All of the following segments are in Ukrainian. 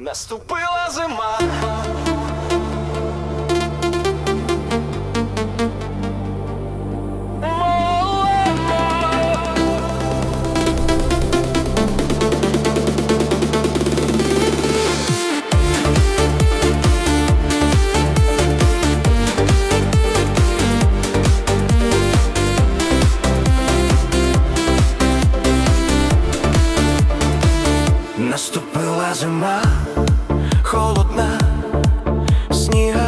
наступила зима. наступила зима холодна сніга.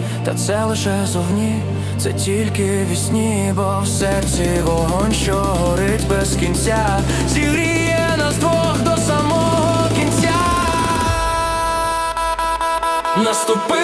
та це лише зовні, це тільки вісні, бо в серці вогонь, що горить без кінця, зігріє нас двох до самого кінця. Наступи.